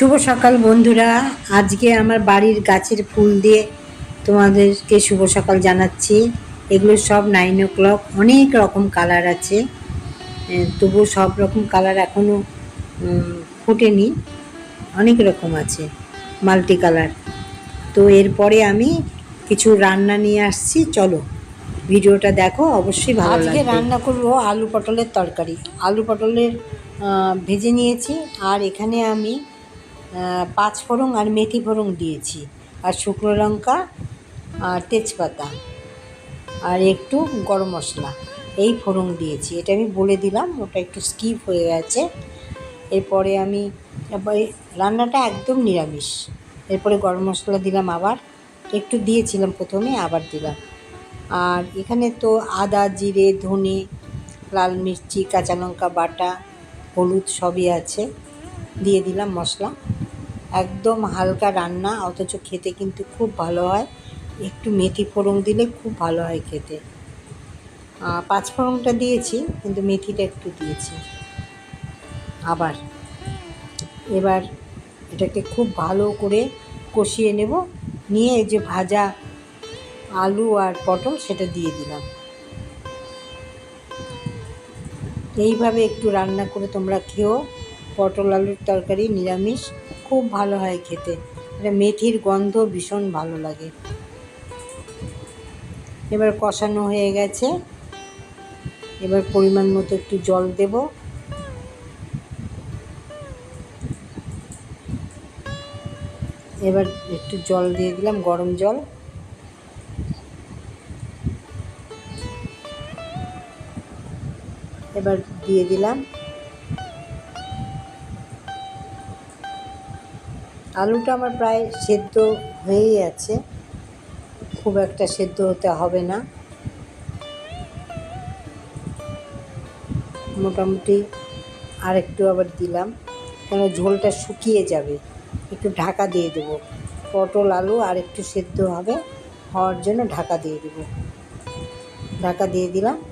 শুভ সকাল বন্ধুরা। আজকে আমার বাড়ির গাছের ফুল দিয়ে তোমাদেরকে শুভ সকাল জানাচ্ছি। এগুলো সব নাইন ও ক্লক অনেক রকম কালার আছে। তবুও সব রকম কালার এখনও ফোটেনি। অনেক রকম আছে মাল্টি কালার তো এরপরে আমি কিছু রান্না নিয়ে আসছি চলো। ভিডিওটা দেখো অবশ্যই ভালো আজকে রান্না করব আলু পটলের তরকারি। আলু পটলের ভেজে নিয়েছি আর এখানে আমি পাঁচ ফোড়ন আর মেথি ফোড়ন দিয়েছি। আর শুকনো লঙ্কা আর তেজপাতা আর একটু গরম মশলা এই ফোড়ন দিয়েছি। এটা আমি বলে দিলাম, ওটা একটু স্কিপ হয়ে গেছে। এরপরে আমি রান্নাটা একদম নিরামিষ। এরপরে গরম মশলা দিলাম আবার। একটু দিয়েছিলাম প্রথমে, আবার দিলাম। আর এখানে তো আদা, জিরে, ধনে, লাল মির্চি, কাঁচা লঙ্কা, বাটা, হলুদ সবই আছে। দিয়ে দিলাম মশলা। একদম হালকা রান্না, অথচ খেতে কিন্তু খুব ভালো হয়। একটু মেথি ফোড়ন দিলে খুব ভালো হয় খেতে। পাঁচ ফোড়নটা দিয়েছি, কিন্তু মেথিটা একটু দিয়েছি। আবার এবার এটাকে খুব ভালো করে কষিয়ে নেব। নিয়ে যে ভাজা আলু আর পটল সেটা দিয়ে দিলাম। এইভাবে একটু রান্না করে তোমরা খেও পটল আলুর তরকারি নিরামিষ খুব ভালো হয় খেতে। এটা মেথির গন্ধ ভীষণ ভালো লাগে। এবার কষানো হয়ে গেছে। এবার পরিমাণ মতো একটু জল দেব। এবার একটু জল দিয়ে দিলাম, গরম জল। এবার দিয়ে দিলাম আলুটা আমার প্রায় সেদ্ধ হয়েই আছে। খুব একটা সেদ্ধ হতে হবে না। মোটামুটি আর একটু আবার দিলাম। কেন ঝোলটা শুকিয়ে যাবে। একটু ঢাকা দিয়ে দেবো। পটল, আলু আর একটু সেদ্ধ হবে। হওয়ার জন্য ঢাকা দিয়ে দেবো। ঢাকা দিয়ে দিলাম।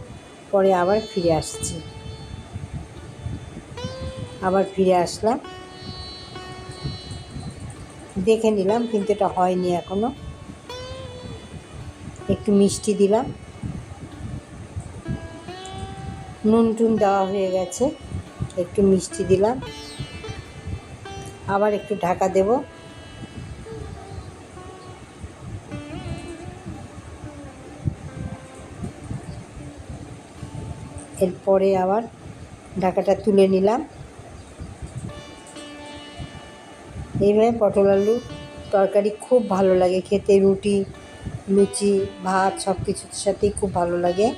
পরে আবার ফিরে আসছি। আবার ফিরে আসলাম। দেখে নিলাম, কিন্তু এটা হয়নি এখনও। একটু মিষ্টি দিলাম। নুন টুন দেওয়া হয়ে গেছে, একটু মিষ্টি দিলাম। আবার একটু ঢাকা দেব। এরপরে আবার ঢাকাটা তুলে নিলাম। এইভাবে পটল আলু তরকারি খুব ভালো লাগে, খেতে রুটি, লুচি, ভাত সব কিছুর সাথেই খুব ভালো লাগে।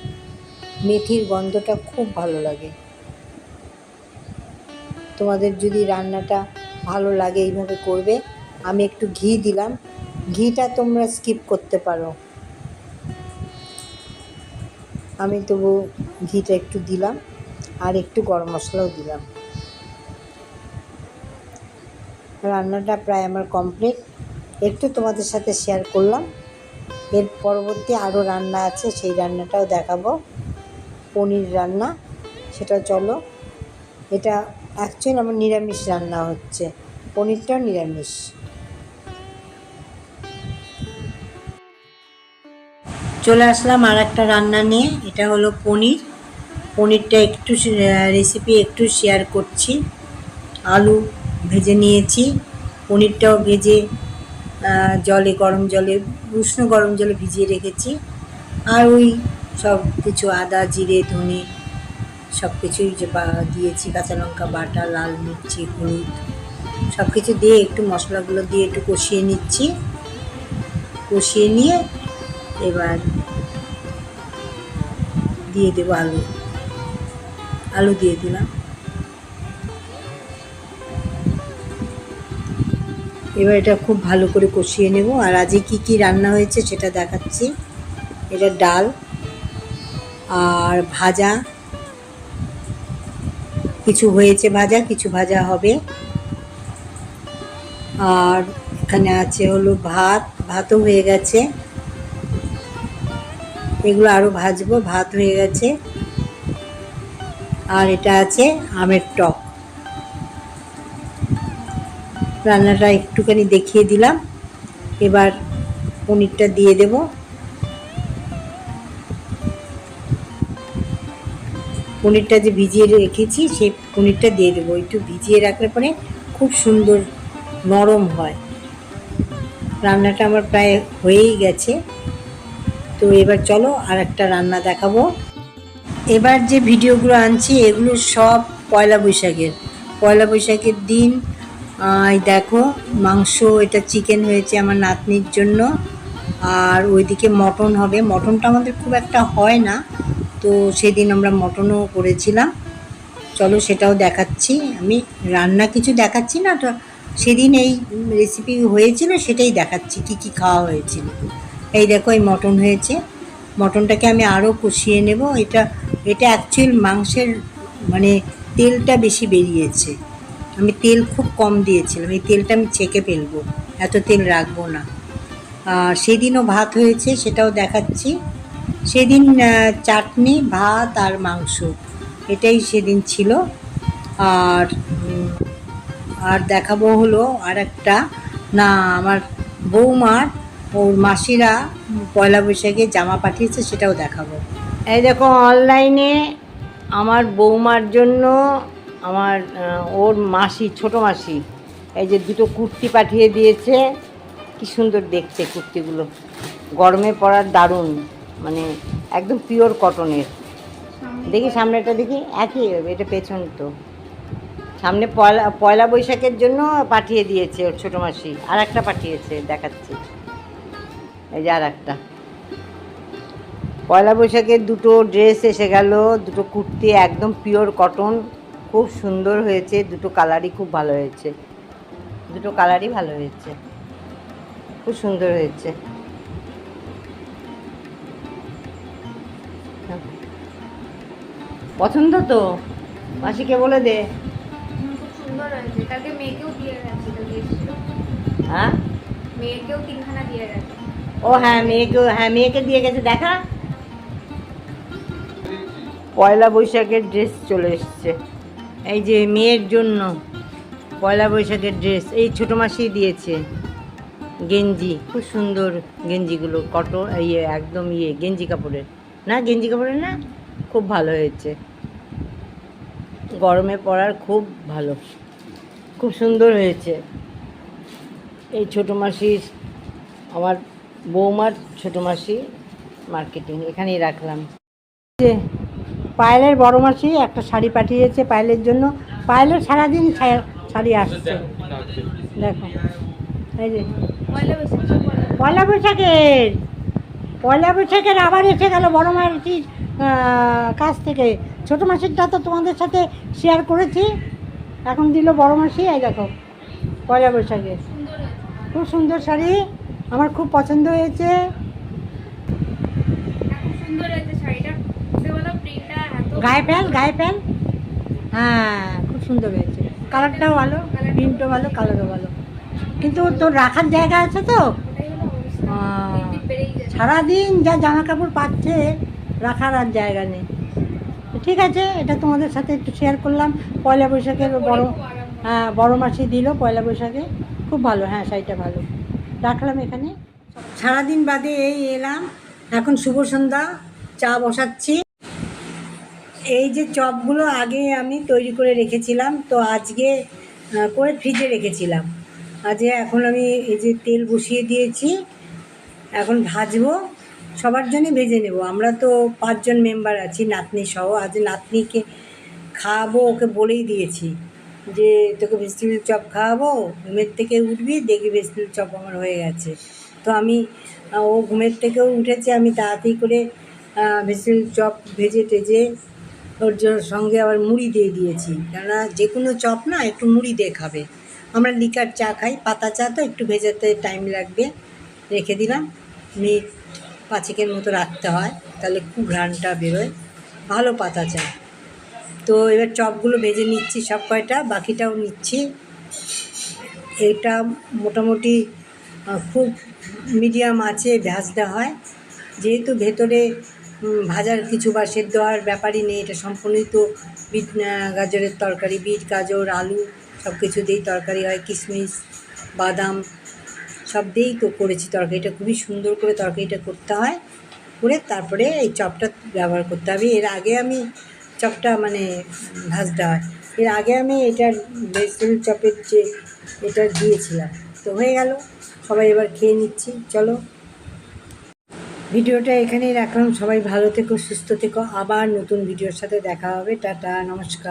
মেথির গন্ধটা খুব ভালো লাগে। তোমাদের যদি রান্নাটা ভালো লাগে এইভাবে করবে, আমি একটু ঘি দিলাম। ঘিটা তোমরা স্কিপ করতে পারো। আমি তবু ঘিটা একটু দিলাম আর একটু গরম মশলাও দিলাম। রান্নাটা প্রায় আমার কমপ্লিট। একটু তোমাদের সাথে শেয়ার করলাম। এর পরবর্তী আরও রান্না আছে, সেই রান্নাটাও দেখাবো। পনির রান্না, সেটা চলো। এটা অ্যাকচুয়ালি আমার নিরামিষ রান্না হচ্ছে। পনিরটাও নিরামিষ। চলে আসলাম আর একটা রান্না নিয়ে, এটা হলো পনির। পনিরটা একটু রেসিপি একটু শেয়ার করছি। আলু ভেজে নিয়েছি। পনিরটাও ভেজে জলে, গরম জলে, উষ্ণ গরম জলে ভিজিয়ে রেখেছি। আর ওই সব কিছু আদা, জিরে, ধনে সব কিছুই যে দিয়েছি, কাঁচা লঙ্কা, বাটা, লাল মির্চি, হলুদ সব কিছু দিয়ে একটু মশলাগুলো দিয়ে একটু কষিয়ে নিচ্ছি। কষিয়ে নিয়ে এবার দিয়ে দেবো আলু। আলু দিয়ে দিলাম। এবার এটা খুব ভালো করে কষিয়ে নেব। আর আজকে কী কী রান্না হয়েছে সেটা দেখাচ্ছি। এটা ডাল, আর ভাজা। কিছু হয়েছে ভাজা, কিছু ভাজা হবে। আর এখানে আছে হলো ভাত, ভাতও হয়ে গেছে। এগুলো আরও ভাজবো, ভাত হয়ে গেছে। আর এটা আছে আমের টক। রান্নাটা একটুখানি দেখিয়ে দিলাম। এবার পনিরটা দিয়ে দেব। পনিরটা যে ভিজিয়ে রেখেছি সেই পনিরটা দিয়ে দেবো। একটু ভিজিয়ে রাখলে পরে খুব সুন্দর নরম হয়। রান্নাটা আমার প্রায় হয়েই গেছে। তো এবার চলো আর একটা রান্না দেখাবো। এবার যে ভিডিওগুলো আনছি, এগুলো সব পয়লা বৈশাখের। পয়লা বৈশাখের দিন এই দেখো, মাংস, এটা চিকেন হয়েছে আমার নাতনির জন্য। আর ওইদিকে মটন হবে। মটনটা আমাদের খুব একটা হয় না, তো সেদিন আমরা মটনও করেছিলাম। চলো সেটাও দেখাচ্ছি। আমি রান্না কিছু দেখাচ্ছি না, তো সেদিন এই রেসিপি হয়েছিল, সেটাই দেখাচ্ছি কি কি খাওয়া হয়েছিল। এই দেখো, এই মটন হয়েছে। মটনটাকে আমি আরও কষিয়ে নেব। এটা এটা অ্যাকচুয়াল মাংসের মানে তেলটা বেশি বেরিয়েছে। আমি তেল খুব কম দিয়েছিলাম। এই তেলটা আমি ছেঁকে ফেলব। এত তেল রাখব না। সেদিনও ভাত হয়েছে, সেটাও দেখাচ্ছি। সেদিন চাটনি, ভাত আর মাংস। এটাই সেদিন ছিল। আর আর দেখাবো হলো আর একটা। না, আমার বৌমার, ওর মাসিরা পয়লা বৈশাখে জামা পাঠিয়েছে, সেটাও দেখাবো। এই দেখো অনলাইনে আমার বৌমার জন্য আমার ওর মাসি ছোট মাসি এই যে দুটো কুর্তি পাঠিয়ে দিয়েছে। কি সুন্দর দেখতে কুর্তিগুলো। গরমে পরার দারুণ মানে একদম পিওর কটনের দেখি সামনেটা দেখি। একই এটা পেছন তো। সামনে পয়লা পয়লা বৈশাখের জন্য পাঠিয়ে দিয়েছে ওর ছোটো মাসি। আর একটা পাঠিয়েছে দেখাচ্ছি। এই যে আর একটা। পয়লা বৈশাখের দুটো ড্রেস এসে গেল দুটো কুর্তি একদম পিওর কটন খুব সুন্দর হয়েছে দুটো কালারই খুব ভালো হয়েছে। দুটো কালারই ভালো হয়েছে। খুব সুন্দর হয়েছে। পছন্দ তো? মাসিকে বলে দে। মেয়েকেও হ্যাঁ? মেয়েকেও ও হ্যাঁ মেয়েকে হ্যাঁ মেয়েকে দিয়ে গেছে দেখা। পয়লা বৈশাখের ড্রেস চলে এসছে। এই যে মেয়ের জন্য পয়লা বৈশাখের ড্রেস এই ছোটো মাসেই দিয়েছে গেঞ্জি, খুব সুন্দর গেঞ্জিগুলো কত ইয়ে একদম ইয়ে গেঞ্জি কাপড়ের। না, গেঞ্জি কাপড়ের না, খুব ভালো হয়েছে। গরমে পরার খুব ভালো। খুব সুন্দর হয়েছে। এই ছোটো মাসির, আমার বৌমার ছোটো মাসি মার্কেটিং এখানেই রাখলাম। পায়েলের বড় মাসি একটা শাড়ি পাঠিয়েছে পায়েলের জন্য। পায়েলের সারাদিন শাড়ি আসছে। দেখো। এই যে। পয়লা বৈশাখ পয়লা পয়লা বৈশাখের। পয়লা বৈশাখের আবার এসে গেল বড় মাসির কাছ থেকে। ছোটো মাসিরটা তো তোমাদের সাথে শেয়ার করেছি। এখন দিল বড় মাসি, এই দেখো, পয়লা বৈশাখে। সুন্দর হয়েছে খুব সুন্দর শাড়ি। আমার খুব পছন্দ হয়েছে হ্যাঁ, খুব সুন্দর হয়েছে শাড়িটা বলো প্রিন্টটা এত গায়ে ফ্যান গায়ে ফ্যান হ্যাঁ খুব সুন্দর হয়েছে। কালারটাও ভালো, প্রিন্টও ভালো, কালারও ভালো। কিন্তু তোর রাখার জায়গা আছে তো। যাচ্ছে সারাদিন যা জামা কাপড় পাচ্ছে, রাখার আর জায়গা নেই। ঠিক আছে, এটা তোমাদের সাথে একটু শেয়ার করলাম। পয়লা বৈশাখের বড় হয়। হ্যাঁ বড়ো মাসি দিল পয়লা বৈশাখে। খুব ভালো হ্যাঁ শাড়িটা ভালো। রাখলাম এখানে। সারাদিন বাদে এই এলাম। এখন শুভ সন্ধ্যা, চা বসাচ্ছি। এই যে চপগুলো আগে আমি তৈরি করে রেখেছিলাম, তো আজকে করে ফ্রিজে রেখেছিলাম। আজকে এখন আমি এই যে তেল বসিয়ে দিয়েছি, এখন ভাজবো, সবার জন্যই ভেজে নেব। আমরা তো পাঁচজন মেম্বার আছি, নাতনি সহ। আজ নাতনিকে খাওয়াবো, ওকে বলেই দিয়েছি যে, তোকে ভেজিটেবিল চপ খাওয়াবো, ঘুমের থেকে উঠবি দেখি ভেজিটেবিল চপ আমার হয়ে গেছে। তো আমি ও ঘুমের থেকেও উঠেছে, আমি তাড়াতাড়ি করে ভেজিটেবিল চপ ভেজে টেজে ওর জন্য সঙ্গে আবার মুড়ি দিয়ে দিয়েছি। কেননা যে কোনো চপ না, একটু মুড়ি দিয়ে খাবে। আমরা লিকার চা খাই, পাতা চা তো একটু ভেজাতে টাইম লাগবে। রেখে দিলাম, মিনিট পাঁচেকের মতো রাখতে হয়, তাহলে খুব ঘ্রাণটা বেরোয়। ভালো পাতা চা। তো এবার চপগুলো ভেজে নিচ্ছি সব কয়টা, বাকিটাও নিচ্ছি। এটা মোটামুটি খুব মিডিয়াম আছে, ভাজতে হয়। যেহেতু ভেতরে ভাজার কিছু বা সেদ্ধ হওয়ার ব্যাপারই নেই, এটা সম্পূর্ণই তো বিট গাজরের তরকারি, বিট, গাজর, আলু সব কিছু দিয়েই তরকারি হয়, কিশমিশ, বাদাম সব দিয়েই তো করেছি তরকারিটা খুবই সুন্দর করে তরকারিটা করতে হয়, করে তারপরে এই চপটা ব্যবহার করতে হবে। এর আগে আমি চপটা মানে ভাজতে হয়। এর আগে আমি এটার ভেজিটেবল চপের যে এটা দিয়েছিলাম। তো হয়ে গেল, সবাই এবার খেয়ে নিচ্ছি। চলো। ভিডিওটা এখানেই রাখলাম। সবাই ভালো থেকো, সুস্থ থেকো। আবার নতুন ভিডিওর সাথে দেখা হবে। টাটা, নমস্কার।